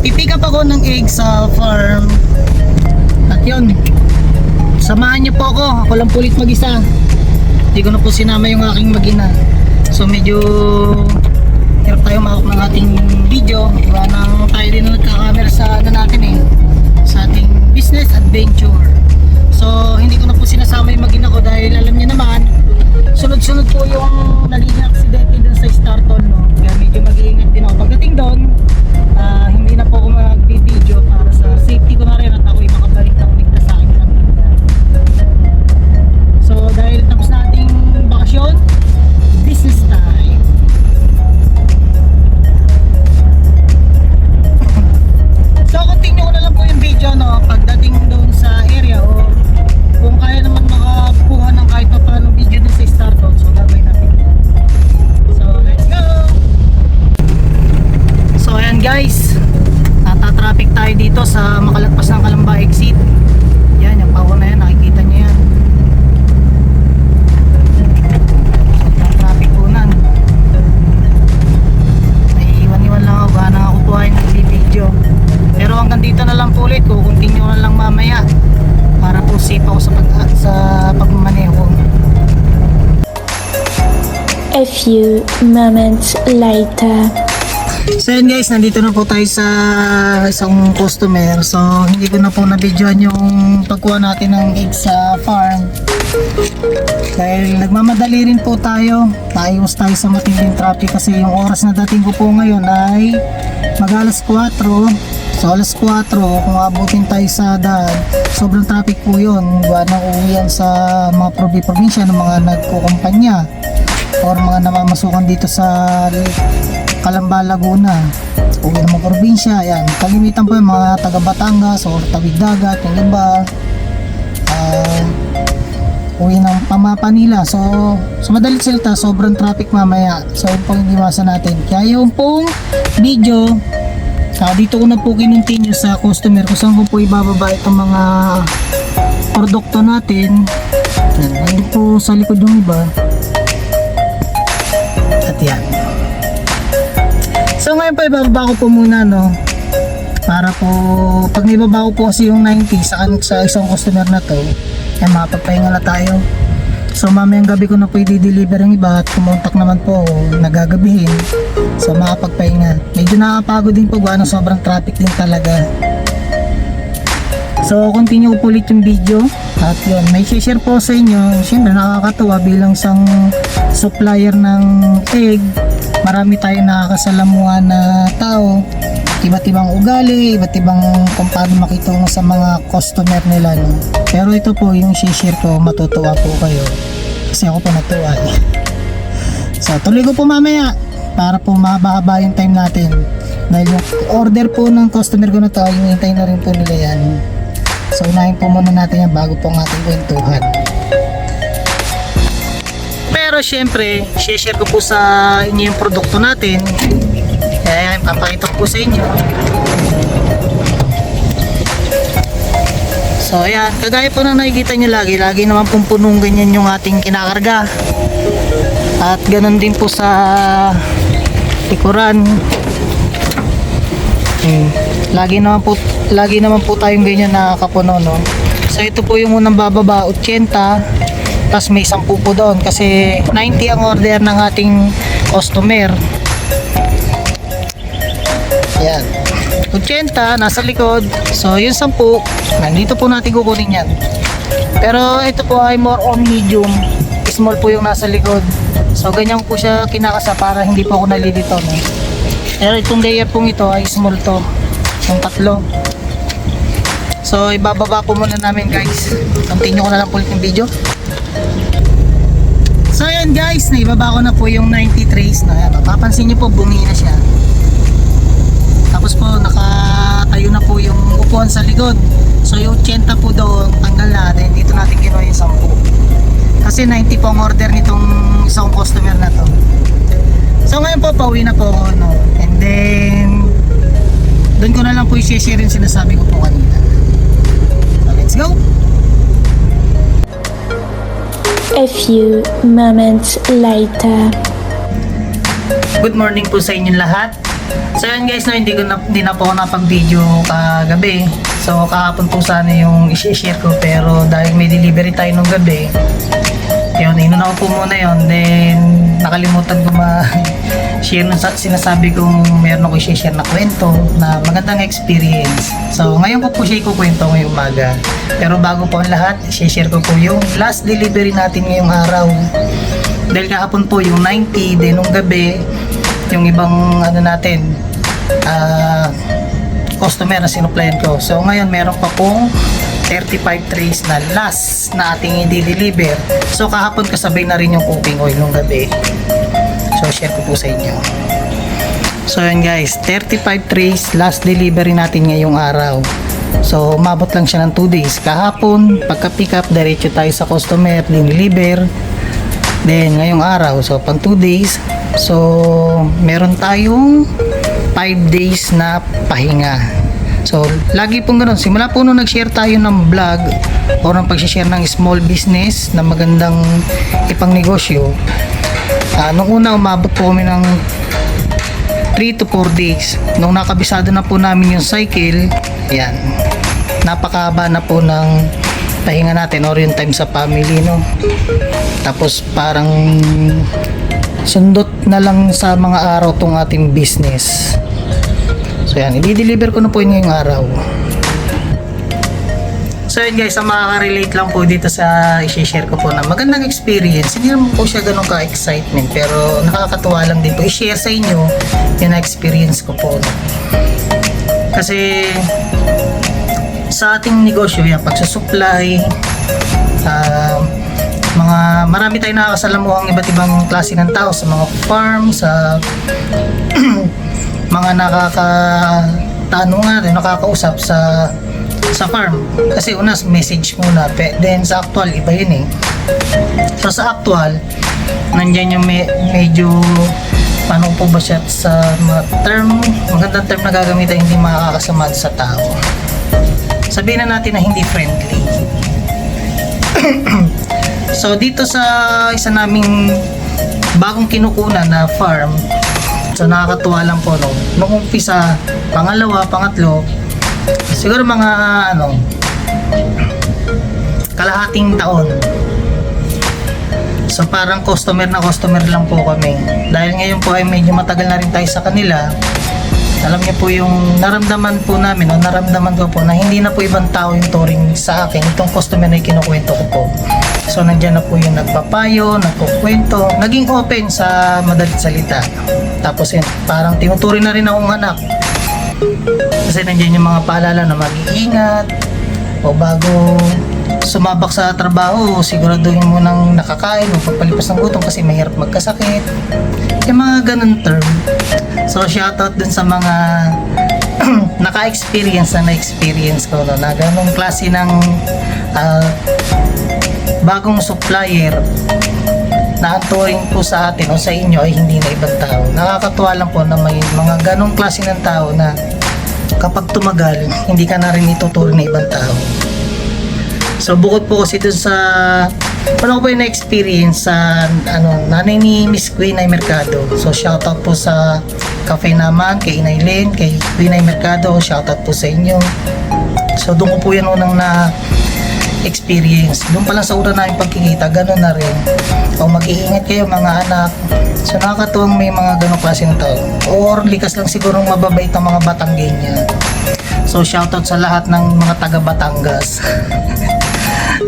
pipick up ako ng egg sa farm. At yun, samahan niyo po ako. Ako lang pulit mag-isa. Hindi ko na po sinama yung aking magina. So medyo hirap tayo makak ng ating video. Iba na tayo din na nagka-camera sa ano natin eh. Sa ating business adventure. So hindi ko na po sinasama yung magina ko dahil alam niyo naman sunod-sunod po yung naging hanggang dito na lang po ulit Kukuntinue na lang mamaya para po safe ako sa, pag, sa pagmamaneho A few moments later. So yun guys, nandito na po tayo sa isang customer. So hindi ko na po na-videoan yung pagkuha natin ng egg sa farm. Dahil nagmamadali rin po tayo. Naiwas tayo sa matinding traffic kasi yung oras na dating ko po ngayon ay mag alas 4. So alas 4 kung abutin tayo sa daan, sobrang traffic po yun. Gawa ng uwian sa mga probi-probinsya ng mga nagkukumpanya or mga namamasukan dito sa Calamba, Laguna. Uwi ng mga probinsya, yan. Kalimitan po yung mga taga Batangas or tawid dagat, yung iba. Ah, uwi ng Pamapanila. So, sa madalit salita, sobrang traffic mamaya. So, yun po yung iwasan natin. Kaya yung pong video, ah, dito ko na po kinuntinue sa customer kung saan ko po ibababa itong mga produkto natin. Yan, po sa likod yung iba. At yan. So ngayon po ibababa ko po muna no para po pag nibaba ko po kasi yung 90 sa, sa isang customer na to ay makapagpahinga na tayo so mamayang gabi ko na po i-deliver yung iba at kumontak naman po ako, nagagabihin so makapagpahinga medyo nakakapagod din po gawa ng sobrang traffic din talaga So, continue po ulit yung video. At yun, may share po sa inyo. Siyempre, nakakatuwa bilang isang supplier ng egg. Marami tayong nakakasalamuhan na tao. Iba't ibang ugali, iba't ibang kung paano makitungo sa mga customer nila. No? Pero ito po yung share ko, matutuwa po kayo. Kasi ako po natuwa eh. So, tuloy ko po mamaya para po mahaba yung time natin. Dahil yung order po ng customer ko na to, yung hintay na rin po nila yan. So unahin po muna natin yan bago po ang ating kwentuhan. Pero syempre, share ko po sa inyo yung produkto natin. Kaya yan, papakita ko sa inyo. So ayan, kagaya po na nakikita nyo lagi, lagi naman pong punong ganyan yung ating kinakarga. At ganun din po sa likuran. Hmm. Lagi naman po lagi naman po tayong ganyan nakakapuno no. So ito po yung unang bababa 80 tapos may 10 po doon kasi 90 ang order ng ating customer. Yan. 80 nasa likod. So yung 10 nandito po natin kukunin yan. Pero ito po ay more on medium. Small po yung nasa likod. So ganyan po siya kinakasa para hindi po ako nalilito no. Pero itong layer pong ito ay small to. Yung tatlo. So ibababa po muna namin guys. Continue ko na lang po ulit yung video. So ayan guys, naibaba ko na po yung 90 trays na yan. Mapapansin nyo po bumi na siya. Tapos po nakatayo na po yung upuan sa likod. So yung 80 po doon, tanggal na. Then dito natin ginawa yung 10. Kasi 90 po ang order nitong isang customer na to. So ngayon po, pauwi na po ako. No? And then, doon ko na lang po i-share yung sinasabi ko po kanina. So let's go! A few moments later. Good morning po sa inyong lahat. So yun guys, no, hindi, ko na, hindi na po ako napag-video kagabi. So kahapon po sana yung isi-share ko pero dahil may delivery tayo nung gabi, yun, inuna ko muna yun. Then nakalimutan ko ma-share nung sa- sinasabi kong meron ako i-share na kwento na magandang experience. So ngayon ko po siya ikukwento ngayong umaga. Pero bago po ang lahat, i-share ko po yung last delivery natin ngayong araw. Dahil kahapon po yung 90, then nung gabi, yung ibang ano natin, ah, customer na sinuplayan ko. So ngayon meron pa pong 35 trays na last na ating i-deliver. So kahapon kasabay na rin yung cooking oil nung gabi. So share ko po sa inyo. So yun guys, 35 trays last delivery natin ngayong araw. So umabot lang siya ng 2 days. Kahapon, pagka pick up, diretso tayo sa customer, deliver. Then ngayong araw, so pang 2 days, so meron tayong 5 days na pahinga. So, lagi pong ganun. Simula po nung nag-share tayo ng vlog o ng pag-share ng small business na magandang ipang negosyo, ah, nung una umabot po kami ng 3 to 4 days. Nung nakabisado na po namin yung cycle, yan, napakaba na po ng pahinga natin or yung time sa family, no? Tapos parang sundot na lang sa mga araw tong ating business. So yan, i-deliver ko na po yun ngayong araw. So yun guys, ang makaka-relate lang po dito sa i-share ko po na magandang experience. Hindi naman po siya ganun ka-excitement pero nakakatuwa lang din po i-share sa inyo yung experience ko po. Kasi sa ating negosyo, yan, pagsusupply, ah, mga marami tayong nakakasalamuhang iba't ibang klase ng tao sa mga farm, sa mga nakakatanungan, nakakausap sa sa farm. Kasi una, message muna. Pe- Then sa actual, iba yun eh. So sa actual, nandyan yung me- medyo paano po ba siya sa mga term, magandang term na gagamitin hindi makakasama sa tao. Sabihin na natin na hindi friendly. so dito sa isa naming bagong kinukunan na farm, so nakakatuwa lang po no. Nung umpisa, pangalawa, pangatlo, siguro mga ano, kalahating taon. So parang customer na customer lang po kami. Dahil ngayon po ay medyo matagal na rin tayo sa kanila. Alam niyo po yung naramdaman po namin o naramdaman ko po na hindi na po ibang tao yung touring sa akin. Itong customer na kinukwento ko po. So nandiyan na po yung nagpapayo, nagkukwento, naging open sa madalit salita. Tapos yun, parang tinuturing na rin akong anak. Kasi nandiyan yung mga paalala na mag-iingat o bago sumabak sa trabaho, siguraduhin mo nang nakakain o pagpalipas ng gutom kasi mahirap magkasakit. Yung mga ganun term. So, shoutout dun sa mga naka-experience na na-experience ko no, na ganong klase ng ah, bagong supplier na ang touring po sa atin o sa inyo ay hindi na ibang tao. Nakakatuwa lang po na may mga ganong klase ng tao na kapag tumagal, hindi ka na rin ituturing na ibang tao. So bukod po kasi dun sa ano po yung na-experience sa ano, nanay ni Miss Queen ay Mercado. So shoutout po sa cafe naman, kay Inay Len, kay Queen ay Mercado, shoutout po sa inyo. So doon ko po yan unang na experience. Doon pa lang sa una namin pagkikita, ganun na rin. O mag-iingat kayo mga anak. So nakakatuwang may mga ganong klase ng tao. Or likas lang siguro mababait ang mga Batanggenya. So shoutout sa lahat ng mga taga Batangas.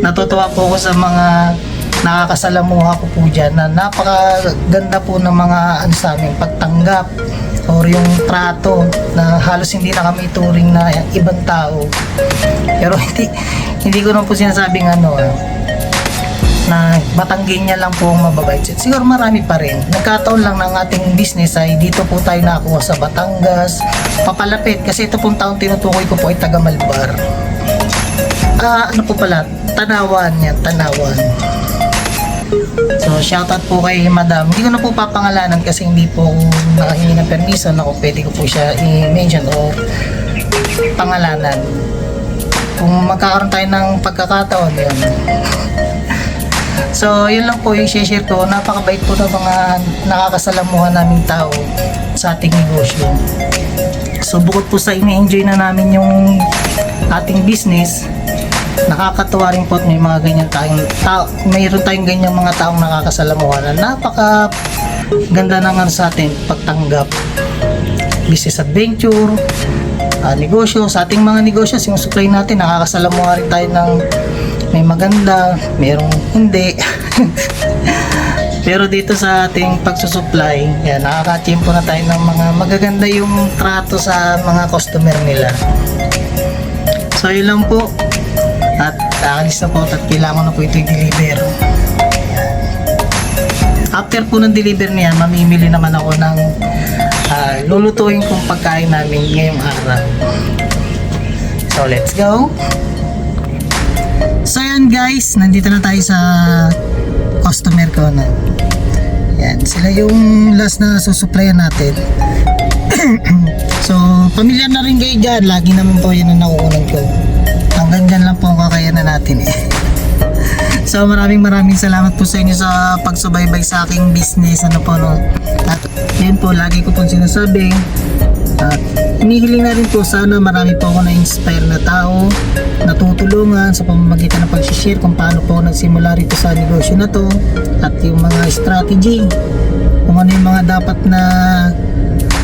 Natutuwa po ako sa mga nakakasalamuha ko po dyan na napakaganda po ng mga ano sa amin, pagtanggap or yung trato na halos hindi na kami turing na ibang tao. Pero hindi hindi ko naman po sinasabing ano ah, na Batanggenya lang po ang mababait. Siguro marami pa rin. Nagkataon lang ng ating business ay dito po tayo nakakuha sa Batangas. Papalapit kasi ito pong taong tinutukoy ko po ay taga Malbar. Ah, ano po pala? Tanawan yan, Tanawan. So, shoutout po kay Madam. Hindi ko na po papangalanan kasi hindi po nakahingi ng permiso na kung pwede ko po siya i-mention o pangalanan. Kung magkakaroon tayo ng pagkakataon, yun. So, yun lang po yung share ko. Napakabait po ng mga nakakasalamuhan naming tao sa ating negosyo. So, bukod po sa ini-enjoy na namin yung ating business, nakakatuwa rin po at may mga ganyan tayong tao, mayroon tayong ganyan mga taong nakakasalamuhan na napaka ganda na nga sa atin pagtanggap. Business adventure ah, negosyo. Sa ating mga negosyo sinusupply natin nakakasalamuha rin tayo ng may maganda merong hindi. Pero dito sa ating pagsusupply yan nakakachimpo na tayo ng mga magaganda yung trato sa mga customer nila. So yun lang po at aalis na po at kailangan na po ito i-deliver. After po ng deliver niya mamimili naman ako ng ah, lulutuin kong pagkain namin ngayong araw. So let's go. So yan guys. Nandito na tayo sa customer ko na. Yan sila yung last na susuplayan natin. So pamilyar na rin kayo dyan. Lagi naman po yun ang nakukunan ko kakayanan natin eh So maraming maraming salamat po sa inyo sa pagsubaybay sa aking business ano po no. At yun po lagi ko pong sinasabi at hinihiling na rin po sana marami po ako na-inspire na tao natutulungan sa pamamagitan ng pag-share kung paano po ako nagsimula rito sa negosyo na to at yung mga strategy kung ano yung mga dapat na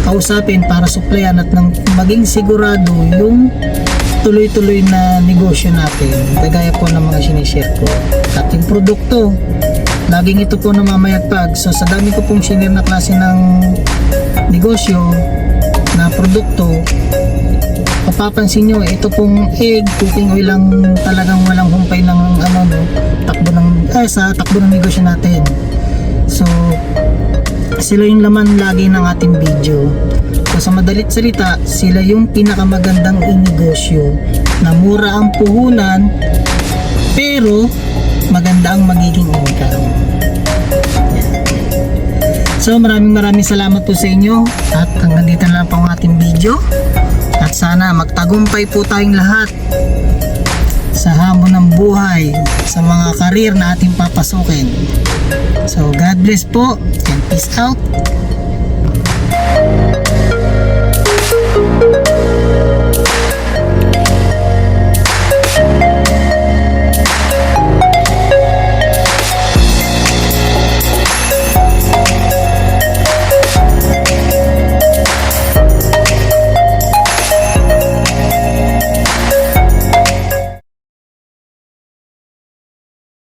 kausapin para supplyan at nang maging sigurado yung tuloy-tuloy na negosyo natin kagaya po ng mga sinishare ko. At yung produkto laging ito po namamayagpag. So sa dami ko pong sinare na klase ng negosyo na produkto mapapansin nyo ito pong egg cooking oil lang talagang walang humpay ng ano no takbo ng eh, sa takbo ng negosyo natin. So sila yung laman lagi ng ating video. So sa madalit salita, sila yung pinakamagandang inegosyo na mura ang puhunan pero maganda ang magiging income. So maraming maraming salamat po sa inyo at hanggang dito na lang po ang ating video at sana magtagumpay po tayong lahat sa hamon ng buhay sa mga karir na ating papasukin. So God bless po and peace out.